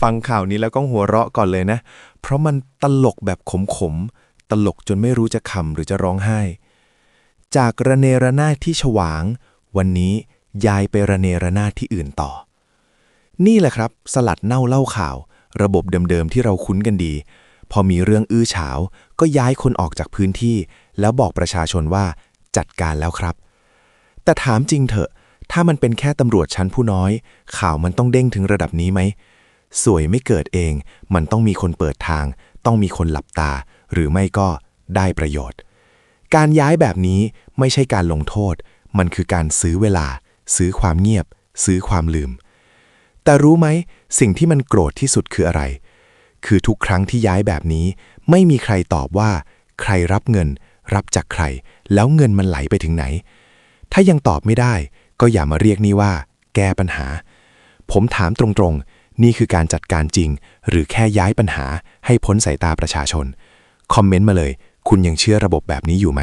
ฟังข่าวนี้แล้วก็หัวเราะก่อนเลยนะ เพราะมันตลกแบบขมๆ ตลกจนไม่รู้จะขำหรือจะร้องไห้ จากระเนระนาดที่ฉวาง วันนี้ยายไประเนระนาดที่อื่นต่อ นี่แหละครับ สลัดเน่าเล่าข่าว ระบบเดิมๆที่เราคุ้นกันดี พอมีเรื่องอื้อฉาว ก็ย้ายคนออกจากพื้นที่ แล้วบอกประชาชนว่าจัดการแล้วครับ แต่ถามจริงเถอะ ถ้ามันเป็นแค่ตำรวจชั้นผู้น้อย ข่าวมันต้องเด้งถึงระดับนี้ไหม สวยไม่เกิดเอง มันต้องมีคนเปิดทาง ต้องมีคนหลับตา หรือไม่ก็ได้ประโยชน์ การย้ายแบบนี้ไม่ใช่การลงโทษ มันคือการซื้อเวลา ซื้อความเงียบ ซื้อความลืม แต่รู้ไหม สิ่งที่มันโกรธที่สุดคืออะไร คือทุกครั้งที่ย้ายแบบนี้ ไม่มีใครตอบว่า ใครรับเงิน รับจากใคร แล้วเงินมันไหลไปถึงไหน ถ้ายังตอบไม่ได้ ก็อย่ามาเรียกนี่ว่า แก้ปัญหา ผมถามตรงๆ นี่คือการจัดการจริง หรือแค่ย้ายปัญหาให้พ้นสายตาประชาชน คอมเมนต์มาเลย คุณยังเชื่อระบบแบบนี้อยู่ไหม